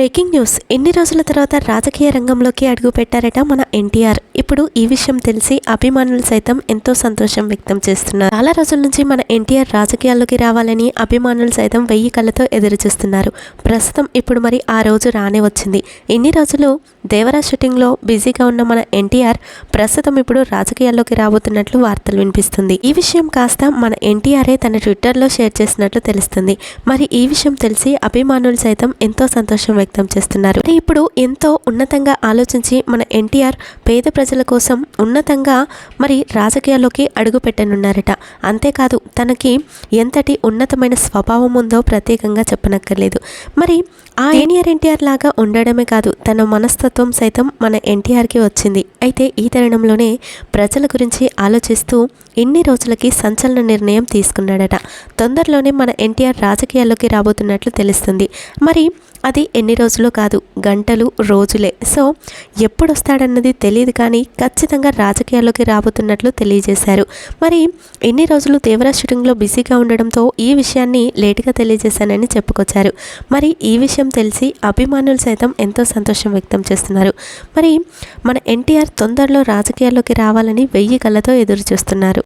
Breaking news. ఎన్ని రోజుల తర్వాత రాజకీయ రంగంలోకి అడుగు పెట్టారట మన ఎన్టీఆర్? ఇప్పుడు ఈ విషయం తెలిసి అభిమానులు సైతం ఎంతో సంతోషం వ్యక్తం చేస్తున్నారు. చాలా రోజుల నుంచి మన ఎన్టీఆర్ రాజకీయాల్లోకి రావాలని అభిమానులు సైతం వెయ్యి కళ్ళతో ఎదురు చూస్తున్నారు. ప్రస్తుతం ఇప్పుడు మరి ఆ రోజు రానే వచ్చింది. ఎన్ని రోజులు దేవరా షూటింగ్లో బిజీగా ఉన్న మన ఎన్టీఆర్ ప్రస్తుతం ఇప్పుడు రాజకీయాల్లోకి రాబోతున్నట్లు వార్తలు వినిపిస్తుంది. ఈ విషయం కాస్త మన ఎన్టీఆర్ఏ తన ట్విట్టర్లో షేర్ చేసినట్లు తెలుస్తుంది. మరి ఈ విషయం తెలిసి అభిమానులు సైతం ఎంతో సంతోషం వ్యక్తం చేస్తున్నారు. మరి ఇప్పుడు ఎంతో ఉన్నతంగా ఆలోచించి మన ఎన్టీఆర్ పేద ప్రజల కోసం ఉన్నతంగా మరి రాజకీయాల్లోకి అడుగు పెట్టనున్నారట. అంతేకాదు తనకి ఎంతటి ఉన్నతమైన స్వభావం ఉందో ప్రత్యేకంగా చెప్పనక్కర్లేదు. మరి ఆ సీనియర్ ఎన్టీఆర్ లాగా ఉండడమే కాదు తన మనస్తత్వం సైతం మన ఎన్టీఆర్కి వచ్చింది. అయితే ఈ తరుణంలోనే ప్రజల గురించి ఆలోచిస్తూ ఇన్ని రోజులకి సంచలన నిర్ణయం తీసుకున్నాడట. తొందరలోనే మన ఎన్టీఆర్ రాజకీయాల్లోకి రాబోతున్నట్లు తెలుస్తుంది. మరి అది ఎన్ని రోజులు కాదు గంటలు రోజులే. సో ఎప్పుడు వస్తాడన్నది తెలియదు కానీ ఖచ్చితంగా రాజకీయాల్లోకి రాబోతున్నట్లు తెలియజేశారు. మరి ఎన్ని రోజులు తీవ్ర షూటింగ్లో బిజీగా ఉండడంతో ఈ విషయాన్ని లేటుగా తెలియజేశానని చెప్పుకొచ్చారు. మరి ఈ విషయం తెలిసి అభిమానులు సైతం ఎంతో సంతోషం వ్యక్తం చేస్తున్నారు. మరి మన ఎన్టీఆర్ తొందరలో రాజకీయాల్లోకి రావాలని వెయ్యి కళ్ళతో ఎదురు చూస్తున్నారు